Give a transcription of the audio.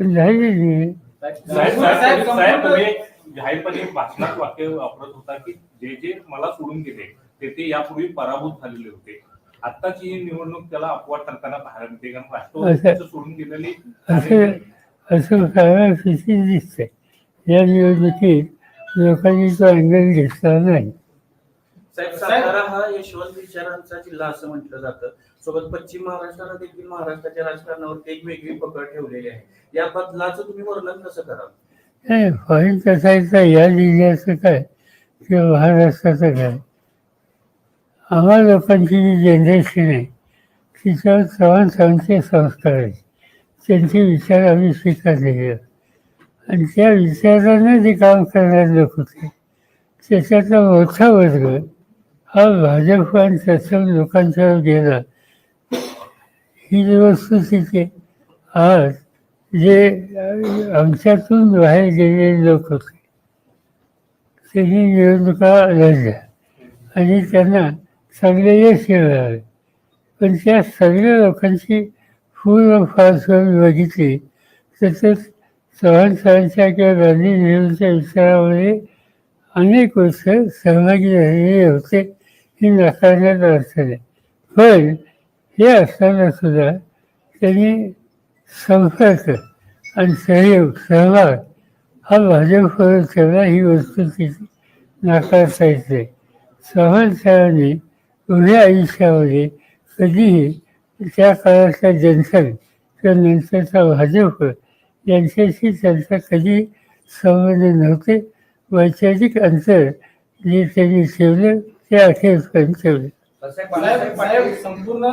पण झालेली नाही साहेब साहेब साहेब तुम्ही जाहीरपणे भाषणात वाक्य वापरत होता की जे जे मला सोडून गेले ते ते यापूर्वी पराभूत झालेले होते. आत्ताची ही निवडणूक त्याला अपवाद ठरताना पाहायला मिळते कारण राष्ट्रवादीचं सोडून गेलेली असं असं करायला किती दिसतंय. या निवडणुकीत लोकांनी तो अँगल घेतला नाही. साहेब सातारा हा यशवंत विचारांचा जिल्हा असं म्हटलं जातं. सोबत पश्चिम महाराष्ट्राला देखील महाराष्ट्राच्या राजकारणावरती एक वेगळी पकड ठेवलेली आहे. या बदलाचं तुम्ही वर्णन कसं कराल? पॉईंट असायचा या जिल्ह्याचं काय? किंवा महाराष्ट्राचं काय? आम्हा लोकांची जी जनरेशन आहे तिच्यावर चव्हाण साहेबांचे संस्कार आहेत त्यांचे विचार आम्ही स्वीकारलेले. आणि त्या विचारानं जे काम करणारे लोक होते त्याच्यातला मोठा वर्ग हा भाजप आणि त्याच्या लोकांच्यावर गेला. ही जी वस्तुस्थिती आज जे आमच्यातून बाहेर गेलेले लोक होते त्यांनी निवडणुका लढल्या आणि त्यांना चांगले यश मिळाले पण त्या सगळ्या लोकांची पूर्ण फारसवारी बघितली तर चव्हाण साहेबांच्या किंवा गांधी नेहरूंच्या विचारामध्ये अनेक वर्ष सहभागी झालेले होते. ही नाकारण्यात अर्थ नाही पण हे असताना सुद्धा त्यांनी संपर्क आणि सहयोग सहभाग. हा भाजपवर ठेवला ही वस्तुस्थिती नाकारता येते नाही उभ्या आयुष्यामध्ये कधीही त्या काळातल्या जनसन किंवा नंतरचा भाजप यांच्याशी त्यांचा कधी संबंध नव्हते. वैचारिक अंतर जे त्यांनी ठेवलं ते असे ठेवलं साहेब, संपूर्ण